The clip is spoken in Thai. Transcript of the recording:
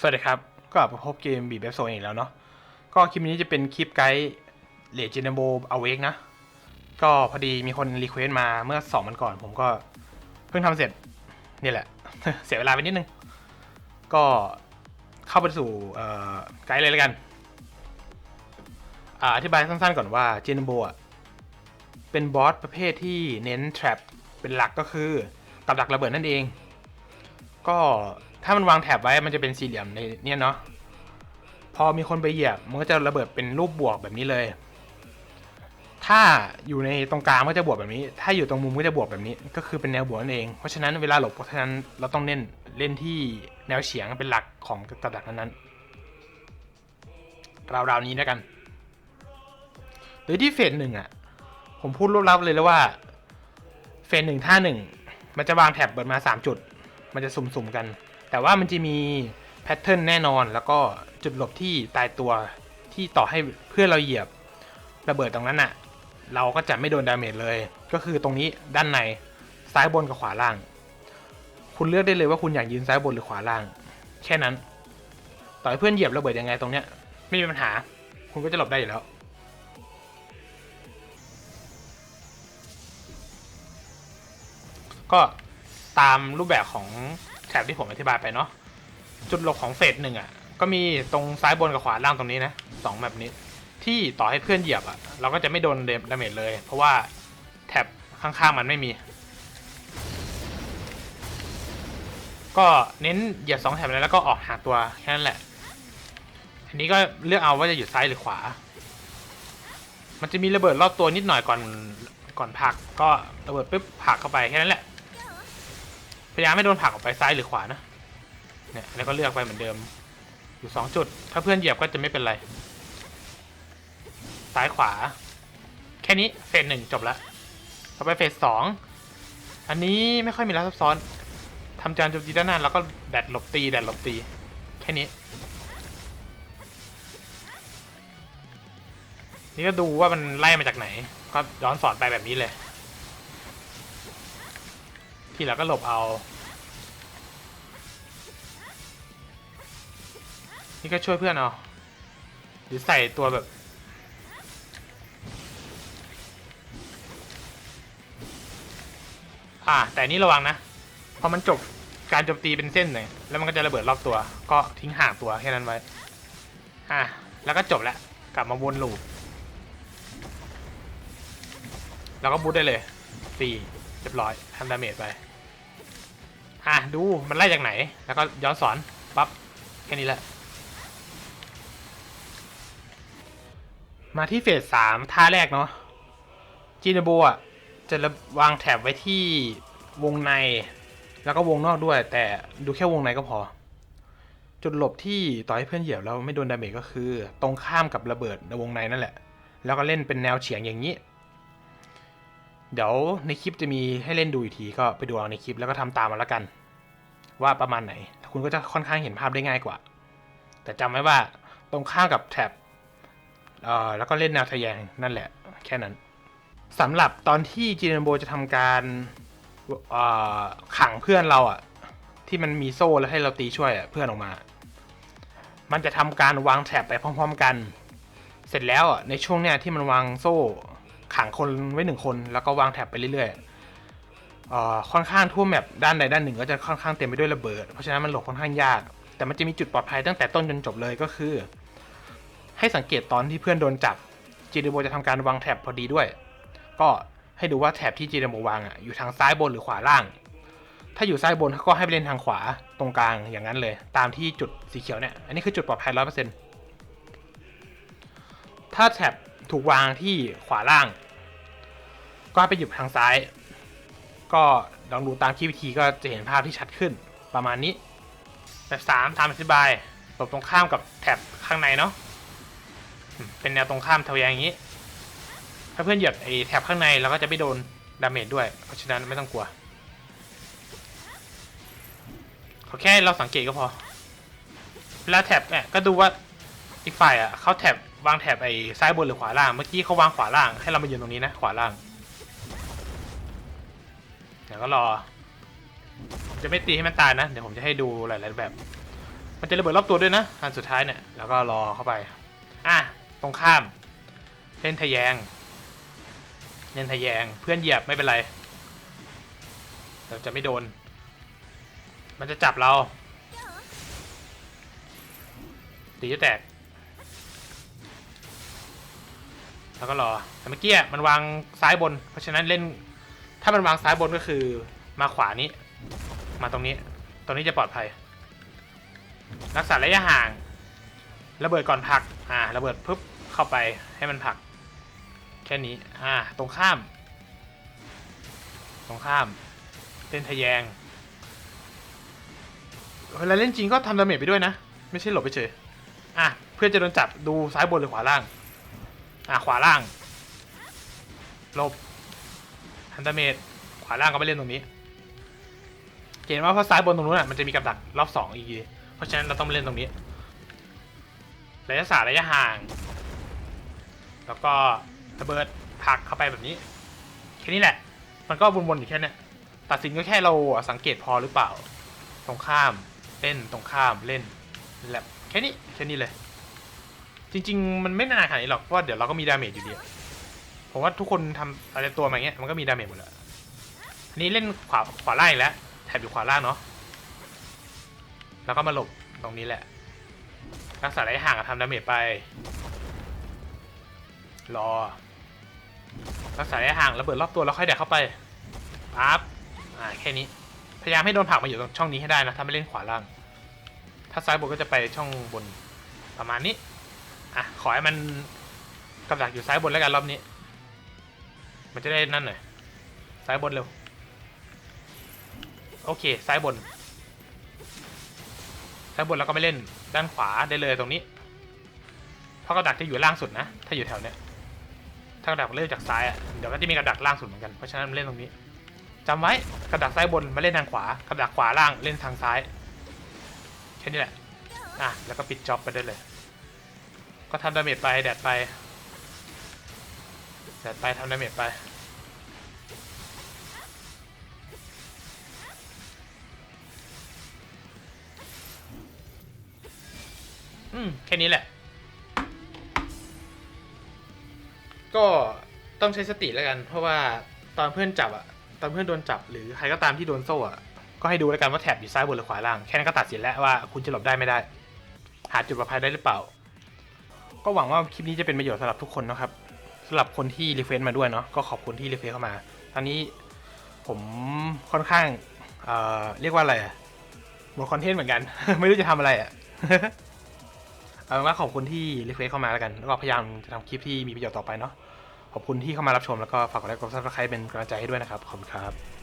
สวัสดีครับ ก็มาพบเกมบีแบบโซนอีกแล้วเนาะ ก็คลิปนี้จะเป็นคลิปไกด์เลจินโบเอาเวกนะ ก็พอดีมีคนรีเควสต์มาเมื่อสองวันก่อน ผมก็เพิ่งทำเสร็จนี่แหละ เสียเวลาไปนิดนึง ก็เข้าไปสู่ไกด์เลยแล้วกัน อธิบายสั้นๆก่อนว่าจินโบอะเป็นบอสประเภทที่เน้น trap เป็นหลักก็คือกับดักระเบิดนั่นเอง ก็ ถ้ามันวางแถบไว้มันจะเป็นสี่เหลี่ยมในเนี่ยเนาะพอมีคนไปเหยียบมันก็จะระเบิดเป็นรูปบวกแบบนี้เลย ถ้าอยู่ในตรงกลางก็จะบวกแบบนี้ ถ้าอยู่ตรงมุมก็จะบวกแบบนี้ ก็คือเป็นแนวบวกนั่นเอง เพราะฉะนั้นเวลาหลบเพราะฉะนั้นเราต้องเน้นเล่นที่แนวเฉียงเป็นหลักของกับดักนั้นๆราวๆนี้แล้วกันโดยที่เฟสหนึ่งอะ ผมพูดรวบลับเลยแล้วว่า เฟสหนึ่งท่าหนึ่งมันจะวางแถบเบิดมาสามจุด มันจะสุ่มๆกัน แต่ว่ามันจะมีแพทเทิร์นแน่นอน แล้วก็จุดหลบที่ตายตัวที่ต่อให้เพื่อนเราเหยียบระเบิดตรงนั้นอะเราก็จะไม่โดนดาเมจเลย ก็คือตรงนี้ด้านในซ้ายบนกับขวาล่าง คุณเลือกได้เลยว่าคุณอยากยืนซ้ายบนหรือขวาล่าง แค่นั้น ต่อให้เพื่อนเหยียบระเบิดยังไงตรงเนี้ยไม่มีปัญหา คุณก็จะหลบได้อยู่แล้วก็ตามรูปแบบของ บที่ผมอธิบายไปเนาะจุดหลบของเฟสหนึ่งอะก็มีตรงซ้ายบนกับขวาล่างตรงนี้นะสองแบบนี้ ที่ต่อให้เพื่อนเหยียบอะเราก็จะไม่โดนดาเมจเลย เพราะว่าแถบข้างๆมันไม่มี ก็เน้นเหยียบสองแถบเลยแล้วก็ออกหาตัวแค่นั้นแหละ อันนี้ก็เลือกเอาว่าจะอยู่ซ้ายหรือขวา มันจะมีระเบิดรอบตัวนิดหน่อยก่อนก่อนผักก็ระเบิดปุ๊บผักเข้าไปแค่นั้นแหละ พยายามไม่โดนผลักออกไปซ้ายหรือขวานะ เนี่ยแล้วก็เลือกไปเหมือนเดิม อยู่สองจุด ถ้าเพื่อนเหยียบก็จะไม่เป็นไร ซ้ายขวา แค่นี้เฟสหนึ่งจบล้วต่อไปเฟสสอง อันนี้ไม่ค่อยมีอะไรซับซ้อนทำจานโจมตีด้านหน้าแล้วก็แดดหลบตีแดดหลบตี แค่นี้ นี่ก็ดูว่ามันไล่มาจากไหน ก็ย้อนสอนไปแบบนี้เลย ที่เหลือก็หลบเอา นี่ก็ช่วยเพื่อนเอาหรือใส่ตัวแบบ อ่า แต่นี่ระวังนะ พอมันจบการโจมตีเป็นเส้นเลยแล้วมันก็จะระเบิดรอบตัว ก็ทิ้งห่างตัวแค่นั้นไว้ อ่าแล้วก็จบแล้วกลับมาวนลูปแล้วก็บูทได้เลยฟรีเรียบร้อยทำดาเมจไป อะ ดูมันไล่จากไหน แล้วก็ย้อนสอน ปั๊บ แค่นี้แหละ มาที่เฟสสามท่าแรกเนาะจีนโบอะจะวางแถบไว้ที่วงใน แล้วก็วงนอกด้วย แต่ดูแค่วงในก็พอ จุดหลบที่ต่อให้เพื่อนเหยียบแล้วไม่โดนดาเมจก็คือ ตรงข้ามกับระเบิดในวงในนั่นแหละ แล้วก็เล่นเป็นแนวเฉียงอย่างนี้ เดี๋ยวในคลิปจะมีให้เล่นดูอีกทีก็ไปดูเอาในคลิปแล้วก็ทำตามมาแล้วกัน ว่าประมาณไหน คุณก็จะค่อนข้างเห็นภาพได้ง่ายกว่า แต่จำไว้ว่าตรงข้ามกับแท็บ เอ่อแล้วก็เล่นแนวทะแยงนั่นแหละ แค่นั้นสำหรับตอนที่จีนโบจะทำการเอ่อขังเพื่อนเราอะ ที่มันมีโซ่แล้วให้เราตีช่วยอะเพื่อนออกมา มันจะทำการวางแท็บไปพร้อม ๆ กัน เสร็จแล้วอะในช่วงเนี้ยที่มันวางโซ่ขังคนไว้หนึ่งคน แล้วก็วางแท็บไปเรื่อยๆค่อนข้างทั่วแมปด้านใดด้านหนึ่งก็จะค่อนข้างเต็มไปด้วยระเบิด เพราะฉะนั้นมันหลบค่อนข้างยาก แต่มันจะมีจุดปลอดภัยตั้งแต่ต้นจนจบเลยก็คือ ให้สังเกตตอนที่เพื่อนโดนจับจีดโบจะทำการวางแท็บพอดีด้วย ก็ให้ดูว่าแท็บที่จีดโบวางอะอยู่ทางซ้ายบนหรือขวาล่าง ถ้าอยู่ซ้ายบนก็ให้ไปเล่นทางขวาตรงกลางอย่างนั้นเลย ตามที่จุดสีเขียวเนี่ย อันนี้คือจุดปลอดภัยร้อยเปอร์เซ็นต์ถ้าแท็บถูกวางที่ขวาล่าง ก็ไปหยุดทางซ้าย ก็ลองดูตามคลิปวิธีก็จะเห็นภาพที่ชัดขึ้นประมาณนี้ แบบสามตามอธิบายหลบตรงข้ามกับแท็บข้างในเนาะ เป็นแนวตรงข้ามทะแยงอย่างนี้ ถ้าเพื่อนเหยียบไอ้แท็บข้างในเราก็จะไม่โดนดาเมจด้วย เพราะฉะนั้นไม่ต้องกลัวขอแค่เราสังเกตก็พอ เวลาแท็บเนี่ยก็ดูว่าอีกฝ่ายอะเขาแท็บวางแท็บไอ้ซ้ายบนหรือขวาล่าง เมื่อกี้เขาวางขวาล่าง ให้เรามายืนตรงนี้นะ ขวาล่าง เดี๋ยวก็รอ จะไม่ตีให้มันตายนะ เดี๋ยวผมจะให้ดูหลายๆแบบ มันจะระเบิดรอบตัวด้วยนะอันสุดท้ายเนี่ย แล้วก็รอเข้าไป อะ ตรงข้าม เล่นทะแยง เล่นทะแยง เพื่อนเหยียบไม่เป็นไร เราจะไม่โดน มันจะจับเรา ตีจะแตก แล้วก็รอ แต่เมื่อกี้มันวางซ้ายบน เพราะฉะนั้นเล่น ถ้ามันวางซ้ายบนก็คือ มาขวานี้ มาตรงนี้ ตรงนี้จะปลอดภัย รักษาระยะห่าง ระเบิดก่อนผัก อ่า ระเบิดปุ๊บเข้าไปให้มันผัก แค่นี้ อ่า ตรงข้าม ตรงข้ามเล่นทะแยง เวลาเล่นจริงก็ทำดาเมจไปด้วยนะ ไม่ใช่หลบไปเฉย อะ เพื่อนจะโดนจับดูซ้ายบนหรือขวาล่าง อะ ขวาล่าง หลบทันดาเมจ ขวาล่างก็ไม่เล่นตรงนี้ เห็นว่าเพราะซ้ายบนตรงนู้นอะ มันจะมีกับดักรอบสองอีก เพราะฉะนั้นเราต้องเล่นตรงนี้ ระยะสาระยะห่าง แล้วก็ระเบิดผักเข้าไปแบบนี้ แค่นี้แหละ มันก็วนๆอยู่แค่เนี้ยตัดสินก็แค่เราสังเกตพอหรือเปล่า ตรงข้ามเล่นตรงข้ามเล่นแหละแค่นี้แค่นี้เลย จริง ๆ มันไม่นานขนาดนี้หรอกเพราะว่าเดี๋ยวเราก็มีดาเมจอยู่ดีผมว่าทุกคนทำอะไรตัวมาเงี้ยมันก็มีดาเมจหมดแหละอันนี้เล่นขวาขวาล่างแล้วแถบอยู่ขวาล่างเนาะแล้วก็มาหลบตรงนี้แหละ รักษาระยะห่างกับทำดาเมจไป รอ รักษาระยะห่างระเบิดรอบตัวแล้วค่อยแดกเข้าไปปั๊บอ่าแค่นี้ พยายามให้โดนผักมาอยู่ตรงช่องนี้ให้ได้นะ ถ้าไม่เล่นขวาล่าง ถ้าซ้ายบนก็จะไปช่องบนประมาณนี้ อะ ขอให้มันกำลังอยู่ซ้ายบนแล้วกันรอบนี้ มันจะได้นั่นหน่อย ซ้ายบนเร็ว โอเค ซ้ายบน ซ้ายบนแล้วก็ไม่เล่น ด้านขวาได้เลยตรงนี้ เพราะกระดักจะอยู่ล่างสุดนะ ถ้าอยู่แถวเนี้ย ถ้ากระดักเริ่มจากซ้ายอะ เดี๋ยวก็จะมีกระดักล่างสุดเหมือนกัน เพราะฉะนั้นเล่นตรงนี้จำไว้กระดักซ้ายบนมาเล่นทางขวากระดักขวาล่างเล่นทางซ้าย แค่นี้แหละ อะ แล้วก็ปิดจ็อบไปได้เลย ก็ทำดาเมจไปแดดไปแดดไปทำดาเมจไป อืมแค่นี้แหละ ก็ต้องใช้สติแล้วกัน เพราะว่าตอนเพื่อนจับอะตอนเพื่อนโดนจับหรือใครก็ตามที่โดนโซ่อะก็ให้ดูแล้วกันว่าแถบอยู่ซ้ายบนหรือขวาล่างแค่นั้นก็ตัดสินแล้วว่าคุณจะหลบได้ไม่ได้ หาจุดปลอดภัยได้หรือเปล่า ก็หวังว่าคลิปนี้จะเป็นประโยชน์สำหรับทุกคนนะครับสำหรับคนที่รีเฟซมาด้วยเนาะก็ขอบคุณที่รีเฟซเข้ามา ตอนนี้ผมค่อนข้างเอ่อเรียกว่าอะไรอะหมดคอนเทนต์เหมือนกัน ไม่รู้จะทำอะไรอะ เอาเป็นว่าขอบคุณที่รีเควสเข้ามาแล้วกัน แล้วก็พยายามจะทำคลิปที่มีประโยชน์ต่อไปเนาะ ขอบคุณที่เข้ามารับชมแล้วก็ฝากกดไลค์กดซับสไครต์เป็นกำลังใจให้ด้วยนะครับ ขอบคุณครับ